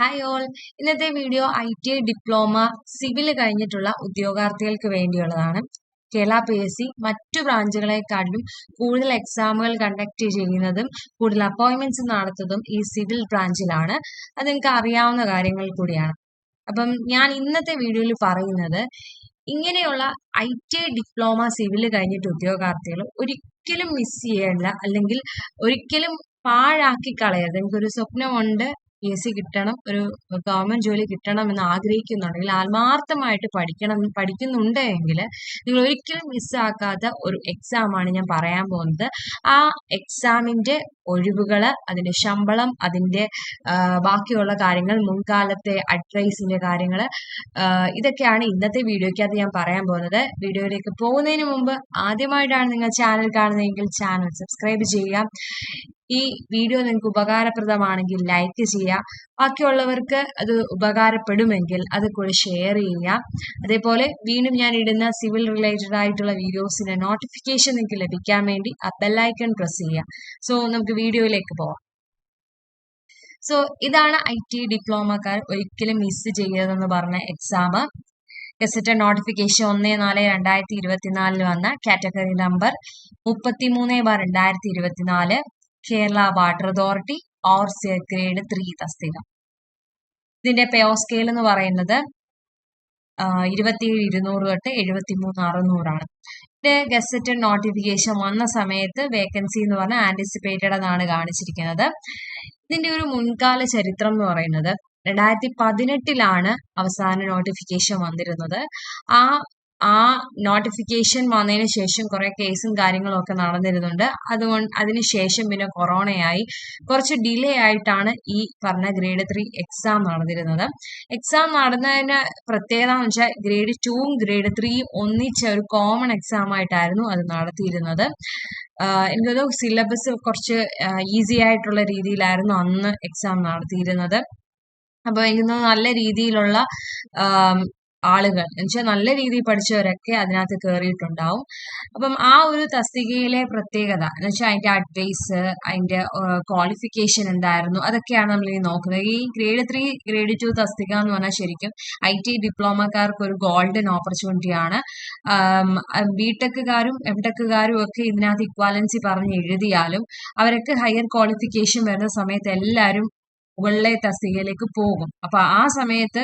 Hi all ഇന്നത്തെ video I T diploma civil കഴിഞ്ഞിട്ടുള്ള ഉദ്യോഗാർത്ഥികൾക്ക് വേണ്ടിയുള്ളതാണ്. കേരള പി എസ് സി മറ്റു ബ്രാഞ്ചുകളെക്കാട്ടിലും കൂടുതൽ എക്സാമുകൾ കണ്ടക്ട് ചെയ്യുന്നതും കൂടുതൽ അപ്പോയിൻമെന്റ്സ് നടത്തുന്നതും ഈ സിവിൽ ബ്രാഞ്ചിലാണ് അത് നിങ്ങൾക്ക് അറിയാവുന്ന കാര്യങ്ങൾ കൂടിയാണ്. അപ്പം ഞാൻ ഇന്നത്തെ വീഡിയോയിൽ പറയുന്നത് ഇങ്ങനെയുള്ള ഐ ടി ഡിപ്ലോമ സിവിൽ കഴിഞ്ഞിട്ട് ഉദ്യോഗാർത്ഥികൾ ഒരിക്കലും മിസ് ചെയ്യേണ്ട അല്ലെങ്കിൽ ഒരിക്കലും പാഴാക്കി കളയരുത് നിങ്ങൾക്കൊരു സ്വപ്നമുണ്ട് പി എസ് സി കിട്ടണം ഒരു ഗവൺമെന്റ് ജോലി കിട്ടണം എന്ന് ആഗ്രഹിക്കുന്നുണ്ടെങ്കിൽ ആത്മാർത്ഥമായിട്ട് പഠിക്കണം പഠിക്കുന്നുണ്ടെങ്കിൽ നിങ്ങൾ ഒരിക്കലും മിസ്സാക്കാത്ത ഒരു എക്സാമാണ് ഞാൻ പറയാൻ പോകുന്നത്. ആ എക്സാമിന്റെ ഒഴിവുകൾ അതിന്റെ ശമ്പളം അതിന്റെ ബാക്കിയുള്ള കാര്യങ്ങൾ മുൻകാലത്തെ അഡ്വൈസിന്റെ കാര്യങ്ങൾ ഇതൊക്കെയാണ് ഇന്നത്തെ വീഡിയോയ്ക്കകത്ത് ഞാൻ പറയാൻ പോകുന്നത്. വീഡിയോയിലേക്ക് പോകുന്നതിന് മുമ്പ് ആദ്യമായിട്ടാണ് നിങ്ങൾ ചാനൽ കാണുന്നതെങ്കിൽ ചാനൽ സബ്സ്ക്രൈബ് ചെയ്യുക. ഈ വീഡിയോ നിങ്ങൾക്ക് ഉപകാരപ്രദമാണെങ്കിൽ ലൈക്ക് ചെയ്യുക. ബാക്കിയുള്ളവർക്ക് അത് ഉപകാരപ്പെടുമെങ്കിൽ അത് കൂടി ഷെയർ ചെയ്യുക. അതേപോലെ വീണ്ടും ഞാൻ ഇടുന്ന സിവിൽ റിലേറ്റഡ് ആയിട്ടുള്ള വീഡിയോസിന്റെ നോട്ടിഫിക്കേഷൻ നിങ്ങൾക്ക് ലഭിക്കാൻ വേണ്ടി ആ ബെല്ലൈക്കൺ പ്രസ് ചെയ്യുക. സോ നമുക്ക് വീഡിയോയിലേക്ക് പോവാം. സോ ഇതാണ് ഐ ടി ഡിപ്ലോമക്കാർ ഒരിക്കലും മിസ് ചെയ്യരുതെന്ന് പറഞ്ഞ എക്സാം ഗസറ്റ് നോട്ടിഫിക്കേഷൻ ഒന്ന് നാല് രണ്ടായിരത്തി ഇരുപത്തിനാലിൽ വന്ന കാറ്റഗറി നമ്പർ മുപ്പത്തിമൂന്ന് ബാർ രണ്ടായിരത്തി ഇരുപത്തിനാല്. Kerala water authority or grade three തസ്തിക ഇതിന്റെ പേ സ്കെയിൽ എന്ന് പറയുന്നത് ഇരുപത്തിയേഴ് ഇരുന്നൂറ് തൊട്ട് എഴുപത്തിമൂന്ന് അറുന്നൂറാണ്. ഇതിന്റെ ഗസറ്റ് നോട്ടിഫിക്കേഷൻ വന്ന സമയത്ത് വേക്കൻസി എന്ന് പറഞ്ഞാൽ ആന്റിസിപ്പേറ്റഡ് എന്നാണ് കാണിച്ചിരിക്കുന്നത്. ഇതിന്റെ ഒരു മുൻകാല ചരിത്രം എന്ന് പറയുന്നത് രണ്ടായിരത്തി പതിനെട്ടിലാണ് അവസാന നോട്ടിഫിക്കേഷൻ വന്നിരുന്നത്. ആ ആ നോട്ടിഫിക്കേഷൻ വന്നതിന് ശേഷം കുറെ കേസും കാര്യങ്ങളും ഒക്കെ നടന്നിരുന്നുണ്ട്. അതുകൊണ്ട് അതിനുശേഷം പിന്നെ കൊറോണയായി. കുറച്ച് ഡിലേ ആയിട്ടാണ് ഈ പറഞ്ഞ ഗ്രേഡ് ത്രീ എക്സാം നടന്നിരുന്നത്. എക്സാം നടന്നതിന് പ്രത്യേകത എന്ന് വെച്ചാൽ ഗ്രേഡ് ടൂവും ഗ്രേഡ് ത്രീയും ഒന്നിച്ച ഒരു കോമൺ എക്സാം ആയിട്ടായിരുന്നു അത് നടത്തിയിരുന്നത്. എനിക്കൊരു സിലബസ് കുറച്ച് ഈസി ആയിട്ടുള്ള രീതിയിലായിരുന്നു അന്ന് എക്സാം നടത്തിയിരുന്നത്. അപ്പൊ എനിക്ക് നല്ല രീതിയിലുള്ള ആളുകൾ. എന്നുവെച്ചാൽ നല്ല രീതിയിൽ പഠിച്ചവരൊക്കെ അതിനകത്ത് കയറിയിട്ടുണ്ടാവും അപ്പം ആ ഒരു തസ്തികയിലെ പ്രത്യേകത എന്ന് വെച്ചാൽ അതിന്റെ അഡ്വൈസ് അതിന്റെ ക്വാളിഫിക്കേഷൻ എന്തായിരുന്നു അതൊക്കെയാണ് നമ്മൾ ഈ നോക്കുന്നത്. ഈ ഗ്രേഡ് ത്രീ ഗ്രേഡ് ടു തസ്തിക എന്ന് പറഞ്ഞാൽ ശരിക്കും ഐ ടി ഡിപ്ലോമക്കാർക്ക് ഒരു ഗോൾഡൻ ഓപ്പർച്യൂണിറ്റി ആണ് ബിടെക്കുകാരും എം ടെക്കുകാരും ഒക്കെ ഇതിനകത്ത് ഇക്വാലൻസി പറഞ്ഞ് എഴുതിയാലും അവരൊക്കെ ഹയർ ക്വാളിഫിക്കേഷൻ വരുന്ന സമയത്ത് എല്ലാവരും മുകളിലെ തസ്തികയിലേക്ക് പോകും. അപ്പൊ ആ സമയത്ത്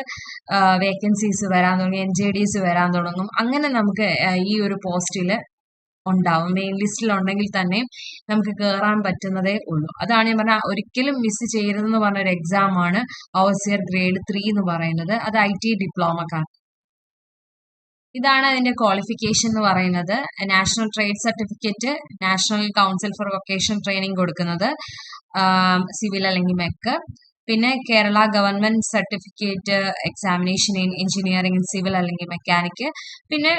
വേക്കൻസീസ് വരാൻ തുടങ്ങും എൻ ജെ ഡിസ് വരാൻ തുടങ്ങും. അങ്ങനെ നമുക്ക് ഈ ഒരു പോസ്റ്റിൽ ഉണ്ടാവും. മെയിൻ ലിസ്റ്റിൽ ഉണ്ടെങ്കിൽ തന്നെ നമുക്ക് കയറാൻ പറ്റുന്നതേ ഉള്ളൂ. അതാണ് ഞാൻ പറഞ്ഞ ഒരിക്കലും മിസ് ചെയ്യരുതെന്ന് പറഞ്ഞ ഒരു എക്സാം ആണ് ഓസിയർ ഗ്രേഡ് ത്രീ എന്ന് പറയുന്നത്. അത് ഐ ടി ഡിപ്ലോമക്കാർ ഇതാണ് അതിന്റെ ക്വാളിഫിക്കേഷൻ എന്ന് പറയുന്നത്. National trade certificate national council for vocation training കൊടുക്കുന്നത്. സിവിൽ അല്ലെങ്കിൽ മെക്ക് പിന്നെ Kerala government certificate examination in engineering civil അല്ലെങ്കിൽ മെക്കാനിക്ക് പിന്നെ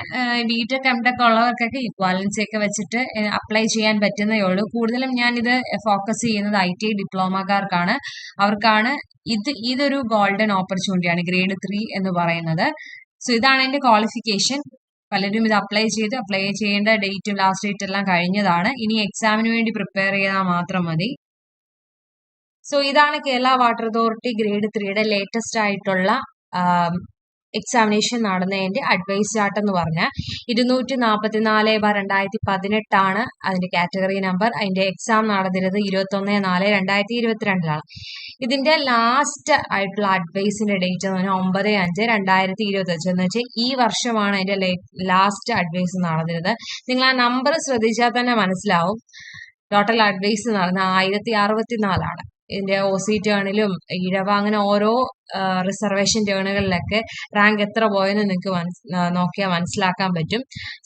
ബിടെക് എംടെക് ഉള്ളവർക്കൊക്കെ ഇക്വാലൻസി ഒക്കെ വെച്ചിട്ട് അപ്ലൈ ചെയ്യാൻ പറ്റുന്നേ ഉള്ളൂ. കൂടുതലും ഞാൻ ഇത് ഫോക്കസ് ചെയ്യുന്നത് ഐ ടി ഡിപ്ലോമക്കാർക്കാണ്. അവർക്കാണ് ഇത് ഇതൊരു ഗോൾഡൻ ഓപ്പർച്യൂണിറ്റിയാണ് ഗ്രേഡ് ത്രീ എന്ന് പറയുന്നത്. സോ ഇതാണ് എന്റെ ക്വാളിഫിക്കേഷൻ പലരും ഇത് അപ്ലൈ ചെയ്ത്. അപ്ലൈ ചെയ്യേണ്ട ഡേറ്റും ലാസ്റ്റ് ഡേറ്റ് എല്ലാം കഴിഞ്ഞതാണ്. ഇനി എക്സാമിന് വേണ്ടി പ്രിപ്പയർ ചെയ്താൽ മാത്രം മതി. സോ ഇതാണ് കേരള വാട്ടർ അതോറിറ്റി ഗ്രേഡ് ത്രീയുടെ ലേറ്റസ്റ്റ് ആയിട്ടുള്ള എക്സാമിനേഷൻ നടന്നതിന്റെ അഡ്വൈസ് ചാർട്ട് എന്ന് പറഞ്ഞാൽ ഇരുന്നൂറ്റി നാൽപ്പത്തിനാല് ബാർ രണ്ടായിരത്തി പതിനെട്ടാണ് അതിന്റെ കാറ്റഗറി നമ്പർ അതിന്റെ എക്സാം നടന്നിരുന്നത് ഇരുപത്തൊന്ന് നാല് രണ്ടായിരത്തി ഇരുപത്തിരണ്ടിലാണ് ഇതിന്റെ ലാസ്റ്റ് ആയിട്ടുള്ള അഡ്വൈസിന്റെ ഡേറ്റ് എന്ന് പറഞ്ഞാൽ ഒമ്പത് അഞ്ച് രണ്ടായിരത്തി ഇരുപത്തി അഞ്ച് എന്ന് വെച്ചാൽ ഈ വർഷമാണ് അതിന്റെ ലാസ്റ്റ് അഡ്വൈസ് നടന്നിരുന്നത്. നിങ്ങൾ ആ നമ്പർ ശ്രദ്ധിച്ചാൽ തന്നെ മനസ്സിലാവും. ടോട്ടൽ അഡ്വൈസ് നടന്ന ആയിരത്തി അറുപത്തിനാലാണ് ഇതിന്റെ ഒ സി ടേണിലും ഈഴവ അങ്ങനെ ഓരോ റിസർവേഷൻ ടേണുകളിലൊക്കെ റാങ്ക് എത്ര പോയെന്ന് നിങ്ങൾക്ക് മനസ് നോക്കിയാൽ മനസ്സിലാക്കാൻ പറ്റും.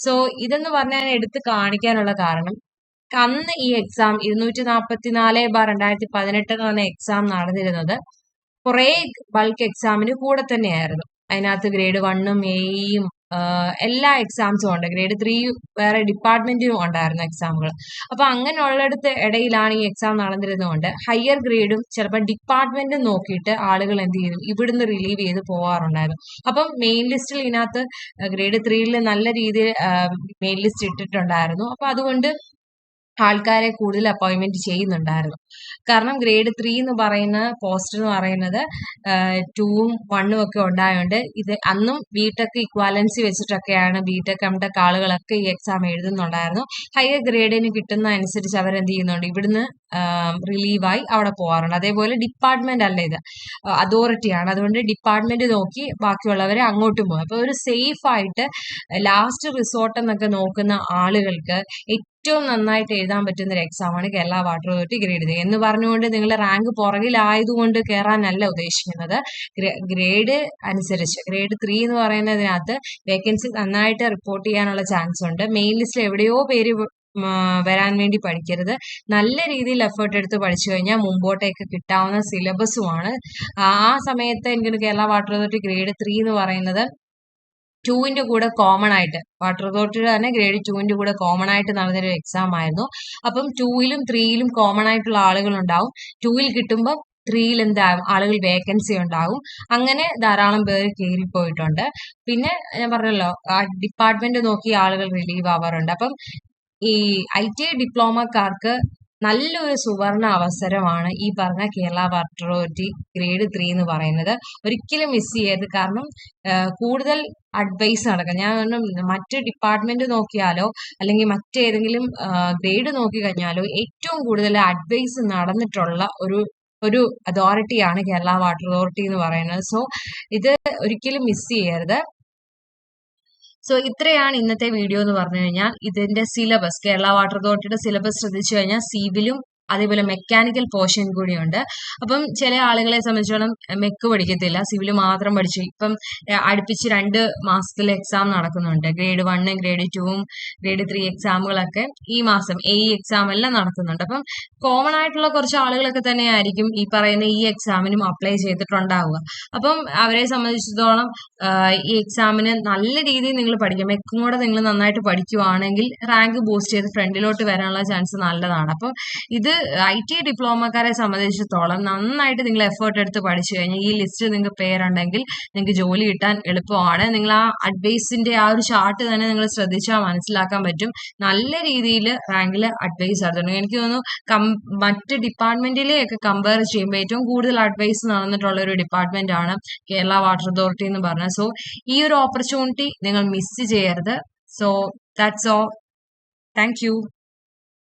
സോ ഇതെന്ന് പറഞ്ഞാൽ എടുത്ത് കാണിക്കാനുള്ള കാരണം അന്ന് ഈ എക്സാം ഇരുന്നൂറ്റി നാൽപ്പത്തിനാല് ബാർ രണ്ടായിരത്തി പതിനെട്ട് എന്ന് പറഞ്ഞ എക്സാം നടന്നിരുന്നത് കുറേ ബൾക്ക് എക്സാമിന് കൂടെ തന്നെയായിരുന്നു. അതിനകത്ത് ഗ്രേഡ് വണ്ണും എയും എല്ലാ എക്സാംസും ഉണ്ട്. ഗ്രേഡ് ത്രീ വേറെ ഡിപ്പാർട്ട്മെന്റിനും ഉണ്ടായിരുന്നു എക്സാമുകൾ അപ്പൊ അങ്ങനെയുള്ളടത്ത് ഇടയിലാണ് ഈ എക്സാം നടന്നിരുന്നതുകൊണ്ട് ഹയർ ഗ്രേഡും ചിലപ്പോൾ ഡിപ്പാർട്ട്മെന്റും നോക്കിയിട്ട് ആളുകൾ എന്ത് ചെയ്യും ഇവിടുന്ന് റിലീവ് ചെയ്ത് പോവാറുണ്ടായിരുന്നു. അപ്പം മെയിൻ ലിസ്റ്റിൽ ഇതിനകത്ത് ഗ്രേഡ് ത്രീയിൽ നല്ല രീതിയിൽ മെയിൻ ലിസ്റ്റ് ഇട്ടിട്ടുണ്ടായിരുന്നു. അപ്പൊ അതുകൊണ്ട് ആൾക്കാരെ കൂടുതൽ അപ്പോയിന്റ്മെന്റ് ചെയ്യുന്നുണ്ടായിരുന്നു. കാരണം ഗ്രേഡ് ത്രീ എന്ന് പറയുന്ന പോസ്റ്റ് എന്ന് പറയുന്നത് ടൂവും വണ്ണും ഒക്കെ ഉണ്ടായതുകൊണ്ട് ഇത് അന്നും ബിടെക് ഇക്വാലൻസി വെച്ചിട്ടൊക്കെയാണ് ബിടെക് എംടെക് ആളുകളൊക്കെ ഈ എക്സാം എഴുതുന്നുണ്ടായിരുന്നു. ഹയർ ഗ്രേഡിന് കിട്ടുന്ന അനുസരിച്ച് അവരെന്ത് ചെയ്യുന്നുണ്ട്? ഇവിടുന്ന് റിലീവായി അവിടെ പോകാറുണ്ട് അതേപോലെ ഡിപ്പാർട്ട്മെന്റ് അല്ല ഇത്. അതോറിറ്റിയാണ് അതുകൊണ്ട് ഡിപ്പാർട്ട്മെന്റ് നോക്കി ബാക്കിയുള്ളവരെ അങ്ങോട്ടും പോകും അപ്പൊ ഒരു സേഫ് ആയിട്ട് ലാസ്റ്റ് റിസോർട്ട് എന്നൊക്കെ നോക്കുന്ന ആളുകൾക്ക് ഏറ്റവും നന്നായിട്ട് എഴുതാൻ പറ്റുന്ന ഒരു എക്സാമാണ് കേരള വാട്ടർ അതോറിറ്റി ഗ്രേഡ് എന്ന് പറഞ്ഞുകൊണ്ട് നിങ്ങളുടെ റാങ്ക് പുറകിലായതുകൊണ്ട് കയറാനല്ല ഉദ്ദേശിക്കുന്നത്. ഗ്രേഡ് അനുസരിച്ച് ഗ്രേഡ് ത്രീ എന്ന് പറയുന്നതിനകത്ത് വേക്കൻസി നന്നായിട്ട് റിപ്പോർട്ട് ചെയ്യാനുള്ള ചാൻസ് ഉണ്ട്. മെയിൻ ലിസ്റ്റിൽ എവിടെയോ പേര് വരാൻ വേണ്ടി പഠിക്കരുത്. നല്ല രീതിയിൽ എഫേർട്ട് എടുത്ത് പഠിച്ചു കഴിഞ്ഞാൽ മുമ്പോട്ടേക്ക് കിട്ടാവുന്ന സിലബസുമാണ് ആ സമയത്ത് എനിക്ക് Kerala water authority grade three എന്ന് പറയുന്നത് ടുവിന്റെ കൂടെ കോമൺ ആയിട്ട്. വാട്ടർ അതോറിറ്റിയുടെ തന്നെ ഗ്രേഡ് ടുവിന്റെ കൂടെ കോമൺ ആയിട്ട് നടന്നൊരു എക്സാം ആയിരുന്നു. അപ്പം ടൂയിലും ത്രീയിലും കോമൺ ആയിട്ടുള്ള ആളുകൾ ഉണ്ടാവും ടൂയിൽ കിട്ടുമ്പോൾ ത്രീയിൽ എന്താകും ആളുകൾ വേക്കൻസി ഉണ്ടാകും അങ്ങനെ ധാരാളം പേര് കയറിപ്പോയിട്ടുണ്ട് പിന്നെ ഞാൻ പറഞ്ഞല്ലോ ആ ഡിപ്പാർട്ട്മെന്റ് നോക്കി ആളുകൾ റിലീവ് ആവാറുണ്ട്. അപ്പം ഈ ഐ ടി ഐ ഡിപ്ലോമക്കാർക്ക് നല്ലൊരു സുവർണ അവസരമാണ് ഈ പറഞ്ഞ Kerala water authority grade three എന്ന് പറയുന്നത്. ഒരിക്കലും മിസ് ചെയ്യരുത്. കാരണം കൂടുതൽ അഡ്വൈസ് നടക്കാം. ഞാൻ മറ്റ് ഡിപ്പാർട്ട്മെന്റ് നോക്കിയാലോ അല്ലെങ്കിൽ മറ്റേതെങ്കിലും ഗ്രേഡ് നോക്കി കഴിഞ്ഞാലോ ഏറ്റവും കൂടുതൽ അഡ്വൈസ് നടന്നിട്ടുള്ള ഒരു ഒരു അതോറിറ്റിയാണ് കേരള വാട്ടർ അതോറിറ്റി എന്ന് പറയുന്നത്. സോ ഇത് ഒരിക്കലും മിസ് ചെയ്യരുത്. സോ ഇത്രയാണ് ഇന്നത്തെ വീഡിയോ എന്ന് പറഞ്ഞു കഴിഞ്ഞാൽ ഇതിന്റെ സിലബസ് കേരള വാട്ടർ അതോറിറ്റിയുടെ സിലബസ് ശ്രദ്ധിച്ചു കഴിഞ്ഞാൽ സിവിലും അതേപോലെ മെക്കാനിക്കൽ പോർഷൻ കൂടിയുണ്ട്. അപ്പം ചില ആളുകളെ സംബന്ധിച്ചോളം മെക്ക് പഠിക്കത്തില്ല. സിവിൽ മാത്രം പഠിച്ചു ഇപ്പം അടുപ്പിച്ച് രണ്ട് മാസത്തിൽ എക്സാം നടക്കുന്നുണ്ട്. ഗ്രേഡ് വണ്ണും ഗ്രേഡ് ടുവും ഗ്രേഡ് ത്രീ എക്സാമുകളൊക്കെ ഈ മാസം എ എക്സാം എല്ലാം നടക്കുന്നുണ്ട്. അപ്പം കോമൺ ആയിട്ടുള്ള കുറച്ച് ആളുകളൊക്കെ തന്നെയായിരിക്കും ഈ പറയുന്ന ഈ എക്സാമിനും അപ്ലൈ ചെയ്തിട്ടുണ്ടാവുക. അപ്പം അവരെ സംബന്ധിച്ചിടത്തോളം ഈ എക്സാമിന് നല്ല രീതിയിൽ നിങ്ങൾ പഠിക്കും മെക്കും കൂടെ നിങ്ങൾ നന്നായിട്ട് പഠിക്കുവാണെങ്കിൽ റാങ്ക് ബൂസ്റ്റ് ചെയ്ത് ഫ്രണ്ടിലോട്ട് വരാനുള്ള ചാൻസ് നല്ലതാണ്. അപ്പം ഇത് ഐ ടി ഡിപ്ലോമക്കാരെ സംബന്ധിച്ചിടത്തോളം നന്നായിട്ട് നിങ്ങൾ എഫേർട്ട് എടുത്ത് പഠിച്ചു കഴിഞ്ഞാൽ ഈ ലിസ്റ്റ് നിങ്ങൾക്ക് പേരുണ്ടെങ്കിൽ നിങ്ങൾക്ക് ജോലി കിട്ടാൻ എളുപ്പമാണ്. നിങ്ങൾ ആ അഡ്വൈസിന്റെ ആ ഒരു ചാർട്ട് തന്നെ നിങ്ങൾ ശ്രദ്ധിച്ചാൽ മനസ്സിലാക്കാൻ പറ്റും. നല്ല രീതിയിൽ റാങ്കിൽ അഡ്വൈസ് നടത്തുന്നു എനിക്ക് തോന്നുന്നു കം മറ്റ് ഡിപ്പാർട്ട്മെന്റിലെയൊക്കെ കമ്പയർ ചെയ്യുമ്പോൾ ഏറ്റവും കൂടുതൽ അഡ്വൈസ് നടന്നിട്ടുള്ള ഒരു ഡിപ്പാർട്ട്മെന്റ് ആണ് കേരള വാട്ടർ അതോറിറ്റി എന്ന് പറഞ്ഞത്. സോ ഈ ഒരു ഓപ്പർച്യൂണിറ്റി നിങ്ങൾ മിസ് ചെയ്യരുത്. So that's all thank you